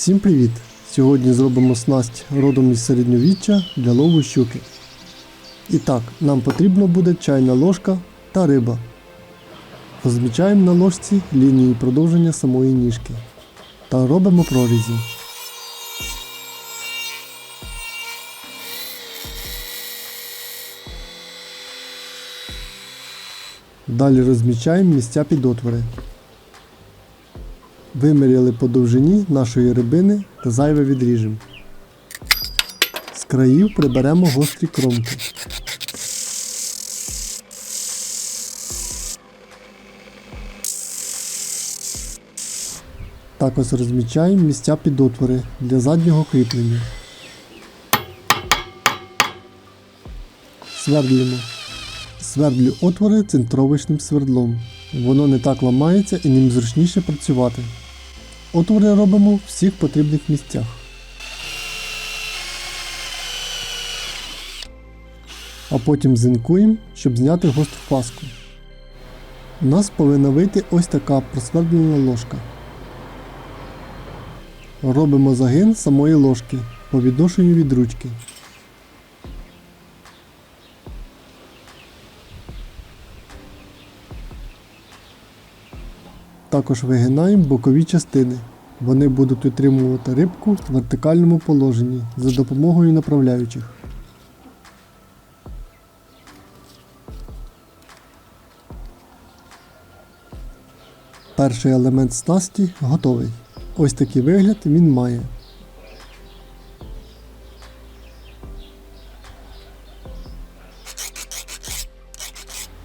Всім привіт! Сьогодні зробимо снасть родом із середньовіччя для лову щуки. І так, нам потрібно буде чайна ложка та риба. Розмічаємо на ложці лінію продовження самої ніжки та робимо прорізі. Далі розмічаємо місця під отвори. Виміряли по довжині нашої рибини та зайве відріжемо. З країв приберемо гострі кромки. Також розмічаємо місця під отвори для заднього кріплення. Свердлимо. Свердлю отвори центровочним свердлом. Воно не так ламається і ним зручніше працювати. Отвори робимо в всіх потрібних місцях. А потім зінкуємо, щоб зняти гостру паску. У нас повинна вийти ось така просвердлена ложка. Робимо загин самої ложки по відношенню від ручки. Також вигинаємо бокові частини. Вони будуть утримувати рибку в вертикальному положенні за допомогою направляючих. Перший елемент снасті готовий. Ось такий вигляд він має.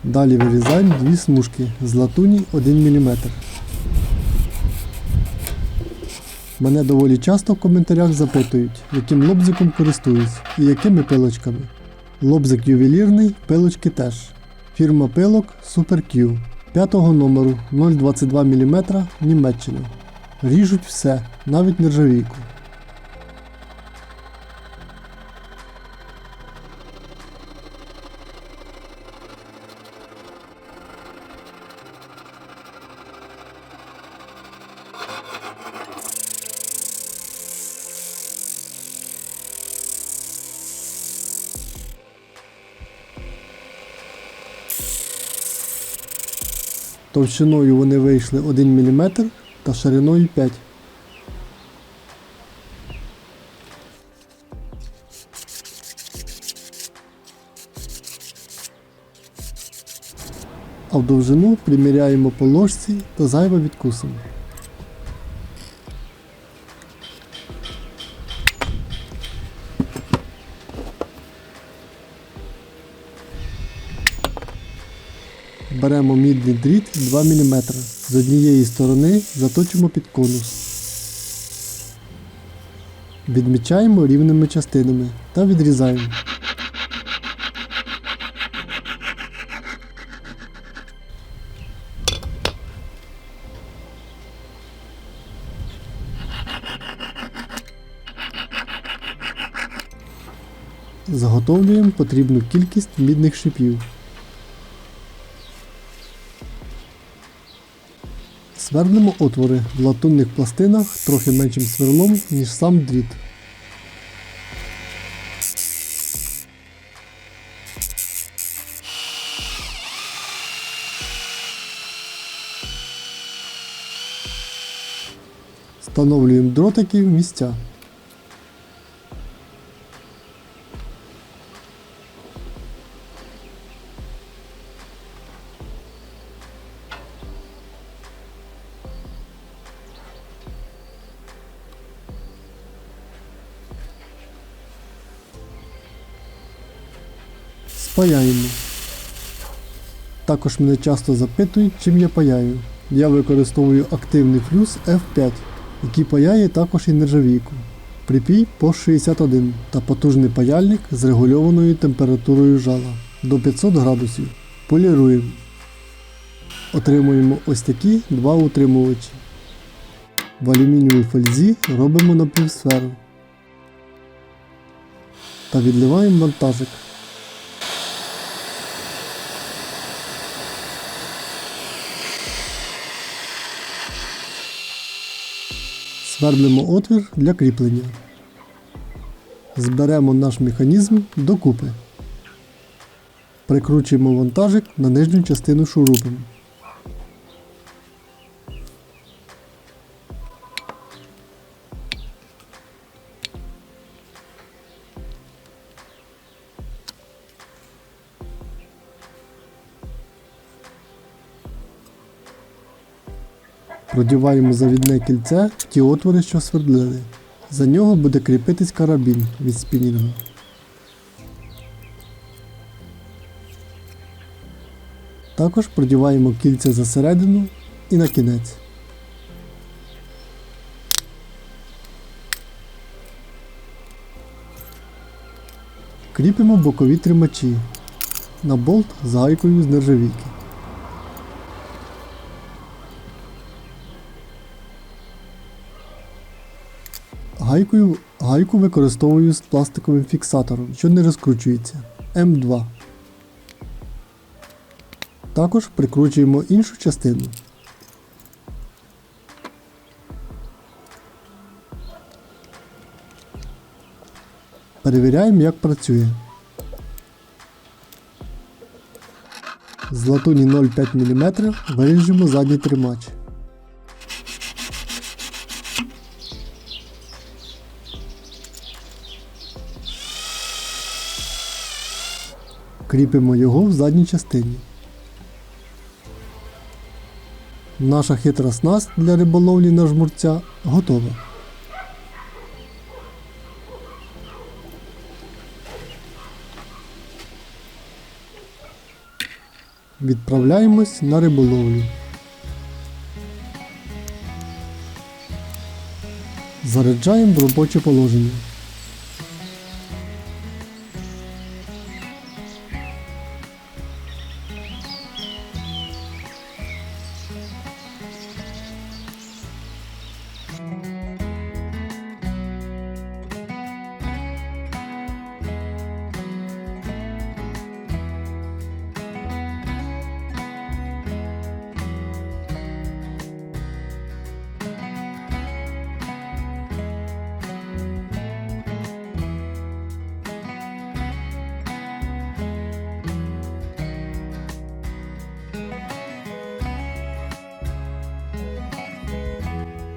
Далі вирізаємо дві смужки з латуні 1 мм. Мене доволі часто в коментарях запитують, яким лобзиком користуюсь і якими пилочками. Лобзик ювелірний, пилочки теж. Фірма пилок Super Q 5 номеру 0,22 мм Німеччина. Ріжуть все, навіть нержавійку. Товщиною вони вийшли 1 мм та шириною 5 А в довжину приміряємо по ложці та зайво відкусимо. Беремо мідний дріт 2 мм. З однієї сторони заточимо під конус. Відмічаємо рівними частинами та відрізаємо. Заготовлюємо потрібну кількість мідних шипів. Свердлимо отвори в латунних пластинах трохи меншим сверлом, ніж сам дріт. Встановлюємо дротики в місця. Спаяємо. Також мене часто запитують, чим я паяю. Я використовую активний флюс F5, який паяє також і нержавійку. Припій по 61 та потужний паяльник з регульованою температурою жала до 500 градусів. Поліруємо. Отримуємо ось такі два утримувачі. В алюмінієвій фользі робимо напівсферу. Та відливаємо вантажик. Свердлимо отвір для кріплення. Зберемо наш механізм докупи. Прикручуємо вантажик на нижню частину шурупом. Продіваємо завідне кільце в ті отвори, що свердлили. За нього буде кріпитись карабін від спінінгу. Також продіваємо кільце за середину і на кінець. Кріпимо бокові тримачі на болт з гайкою з нержавійки. Гайкою, гайку використовую з пластиковим фіксатором, що не розкручується М2. Також прикручуємо іншу частину. Перевіряємо, як працює. З латуні 0,5 мм виріжемо задній тримач. Кріпимо його в задній частині. Наша хитра снасть для риболовлі на жмурця готова. Відправляємось на риболовлю. Заряджаємо в робоче положення.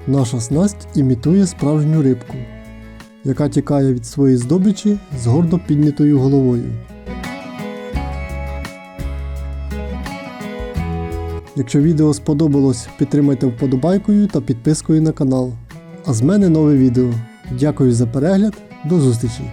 Наша снасть імітує справжню рибку, яка тікає від своєї здобичі з гордо піднятою головою. Якщо відео сподобалось, підтримайте вподобайкою та підпискою на канал. А з мене нове відео. Дякую за перегляд, до зустрічі!